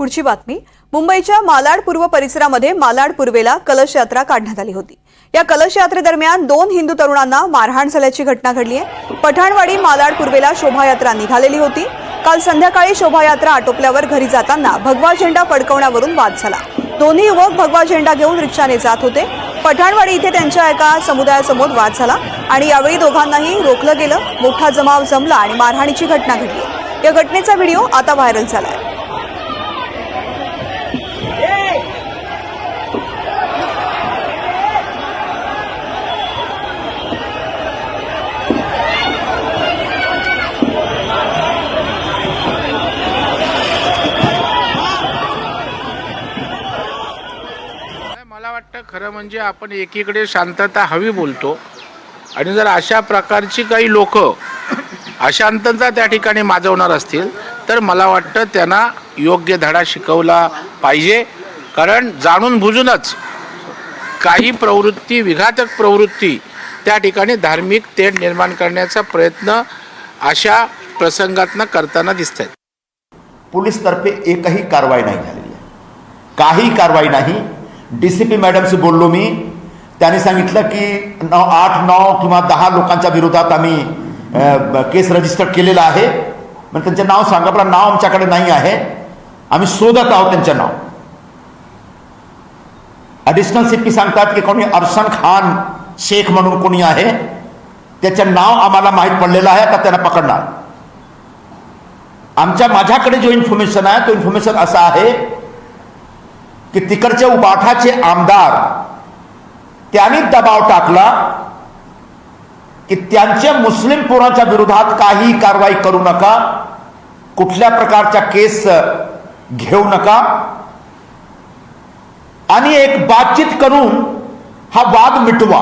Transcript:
पुढची बातमी. मुंबईच्या मालाड पूर्व परिसरामध्ये मालाड पूर्वेला कलश यात्रा काढण्यात आली होती. या कलश यात्रेदरम्यान दोन हिंदू तरुणांना मारहाण झाल्याची घटना घडली आहे. पठाणवाडी मालाड पूर्वेला शोभायात्रा निघालेली होती. काल संध्याकाळी शोभायात्रा आटोपल्यावर घरी जाताना भगवा झेंडा फडकवण्यावरून वाद झाला. दोन्ही युवक भगवा झेंडा घेऊन रिक्षाने जात होते. पठाणवाडी इथे त्यांच्या एका समुदायासमोर वाद झाला आणि यावेळी दोघांनाही रोखलं गेलं. मोठा जमाव जमला आणि मारहाणीची घटना घडली. या घटनेचा व्हिडिओ आता व्हायरल झाला आहे मला वाटतं खरं म्हणजे आपण एकीकडे शांतता हवी बोलतो आणि जर अशा प्रकारची काही लोक अशांतता त्या ठिकाणी माजवणार असतील तर मला वाटतं त्यांना योग्य धडा शिकवला पाहिजे. कारण जाणून बुजूनच काही प्रवृत्ती विघातक प्रवृत्ती त्या ठिकाणी धार्मिक तेढ निर्माण करण्याचा प्रयत्न अशा प्रसंगातनं करताना दिसत आहेत पोलीसतर्फे एकही कारवाई नाही झालेली आहे. काही कारवाई नाही डी सी पी मॅडमशी बोललो मी. त्यांनी सांगितलं की नऊ आठ नऊ किंवा दहा लोकांच्या विरोधात आम्ही केस रजिस्टर केलेला आहे. मग त्यांचे नाव सांगा पण नाव आमच्याकडे नाही आहे. आम्ही शोधत आहोत त्यांचं नाव. ॲडिशनल सी पी सांगतात की कोणी अरसन खान शेख म्हणून कोणी आहे. त्याचं नाव आम्हाला माहीत पडलेलं आहे आता त्यांना पकडणार. आमच्या माझ्याकडे जो इन्फॉर्मेशन आहे तो इन्फॉर्मेशन असा आहे की तिकडचे उबाठाचे आमदार त्यांनी दबाव टाकला की त्यांच्या मुस्लिम पोरांच्या विरोधात काही कारवाई करू नका कुठल्या प्रकारच्या केस घेऊ नका. आणि एक बातचीत करून हा वाद मिटवा.